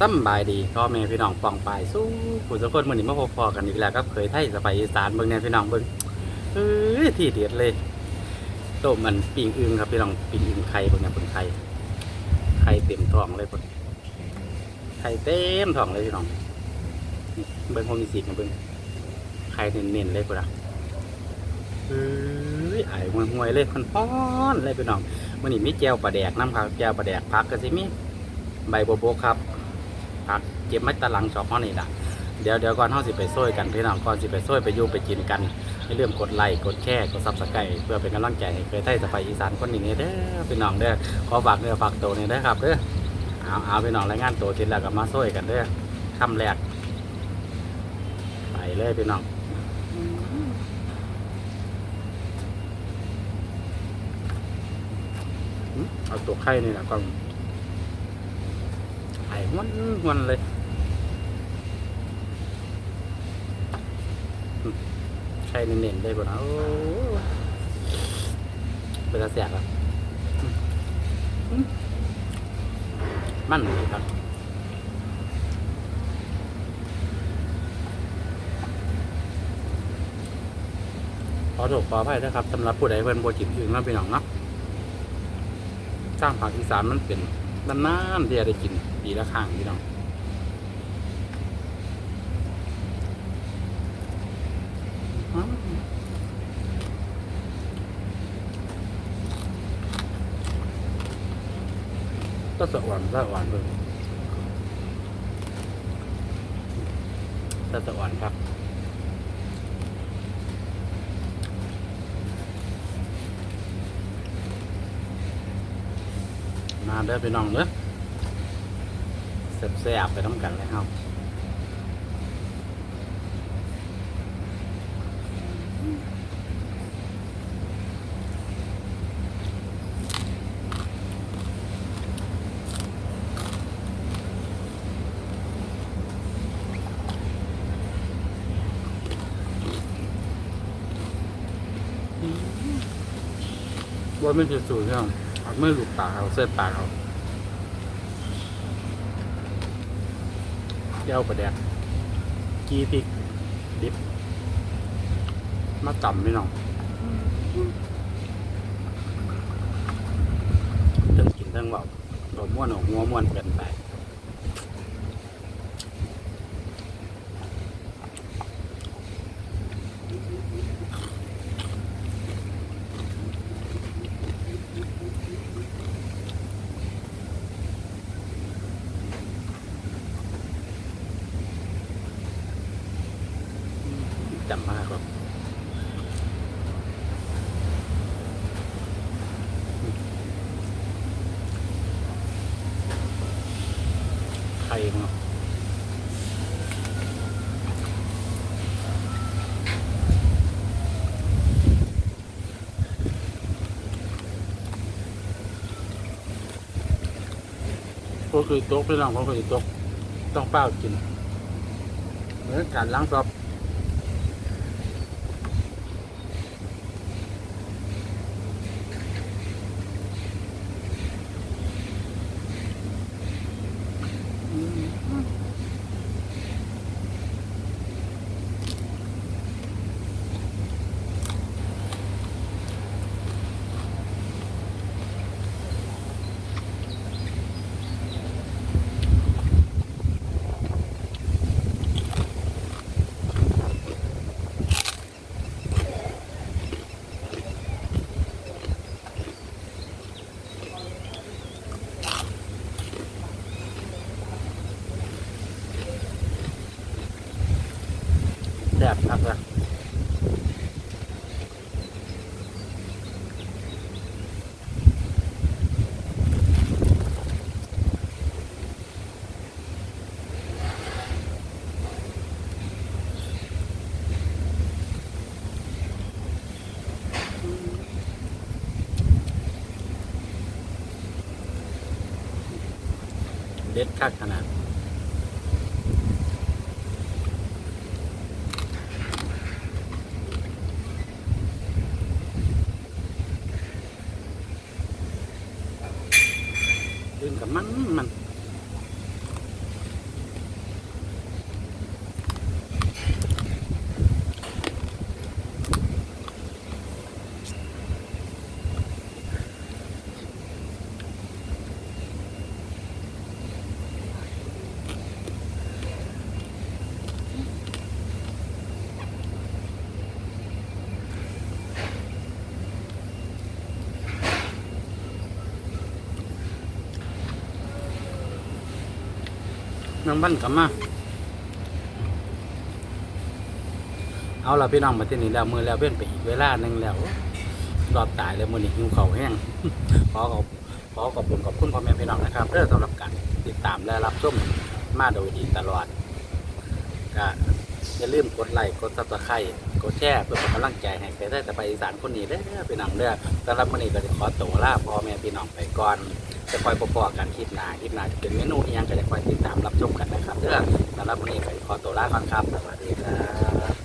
สำบายดีพ่อแม่พี่น้องปองปายสู้ผู้สักคนมือนี้มาพบพอกันอีกแล้วครับเคยไทยสไปอีสานเบิ่งแน่พี่น้องเบิ่งเอ้ยที่เด็ดเลยต้มมันปิ้งอึงครับพี่น้องปิ้งอึงไข่เบิ่งเนี่ยเบิ่งไข่ไข่เต็มท้องเลยเบิ่งไข่เต็มท้องเลยพี่น้องเบิ่งห้องมีสีกันเบิ่งไข่เน้นๆเลยพุ่นอะเอ้ยไอ้ห่วยๆเลยมันฮ้อนเลยพี่น้องมือนี้มีแจ่วปลาแดกน้ำครับแจ่วปลาแดกผักก็สิมีใบโบโบครับ ผักเก็บไม้ตะลังชอบห้อนี่ล่ะเดี๋ยวเดี๋ยวก่อนห้องสิไปซ้อยกันพี่น้องก่อนสิไปซ้อยไปอยู่ไปกินกันให้เริ่ลืมกดไลค์กดแชร์กดซับสไครต์เพื่อเป็นกำลังใจให้เคยไทยสไปอีสานคนนี้เด้อพี่น้องเด้อขอฝากเนื้อฝากตัวนี่เด้ครับเด้อเอาเอาพี่น้องรายงานตัวทีแล้วก็มาซ้อยกันเด้อคำแรกไปเลยพี่น้องเอาตัวไข่นี่แหละก่อน ม้วนม้วนเลยใช่เน้นๆได้บ่นะโอ้เป็นตาแสกอะอืมอืมมันดีครับขอโทษขออภัยนะครับสำหรับผู้ใดเพิ่อนโบ่จิตอื่นเนาะพี่น้องเนาะสร้างภาคอีสานมันเป็น นานๆที่จะได้กินปีละครั้งพี่น้องก็สะหวานสะหวานเลยก็สะหวานครับ มาเด้อพี่น้องเด้อแซ่บๆไปน้ำกันเลยครับว่าไม่จะสูตรเนี่ยเอาไม่หลุดปากเอาเส้นปากเอาเจ้าประแดกกีพริกดิบ มาต่ำพี่น้องเรื่องกินเรื่องเบาหัวม้วนหัวม้วนเกินไป จำมากครับไข่เนาะก็คือโต๊ะพี่น้องก็คือโต๊ะต้องเป้ากินเหมือนการล้างซอบ แซ่บครับเลยเด็ดคักขนาด ดึงกับมันมัน น้องบ้านกลับมา เอาละพี่น้องมาที่นี่แล้วมือแล้วเว้นไปอีกเวลาหนึ่งแล้วรอดตายแล้วมือนี่หิวเข่าแห้งขอขอบขอขอบคุณขอบคุณพ่อแม่พี่น้องนะครับเพื่อสำหรับการติดตามและรับชมมาโดยดีตลอดก็ อย่าลืมกดไลค์กดซับสไครต์กดแชร์เพื่อเป็นกำลังใจให้ไปได้แต่ไปอีสานคนนี้เด้อไปน้องเด้อสำหรับวันนี้ก็จะขอตัวลาพ่อแม่พี่น้องไปก่อนจะคอยพอๆกันคลิปหน้าคลิปหน้าจะเป็นเมนูอีหยังก็จะคอยติดตามรับชมกันนะครับเด้อสำหรับวันนี้ก็ขอตัวลาก่อนครับสวัสดีครับ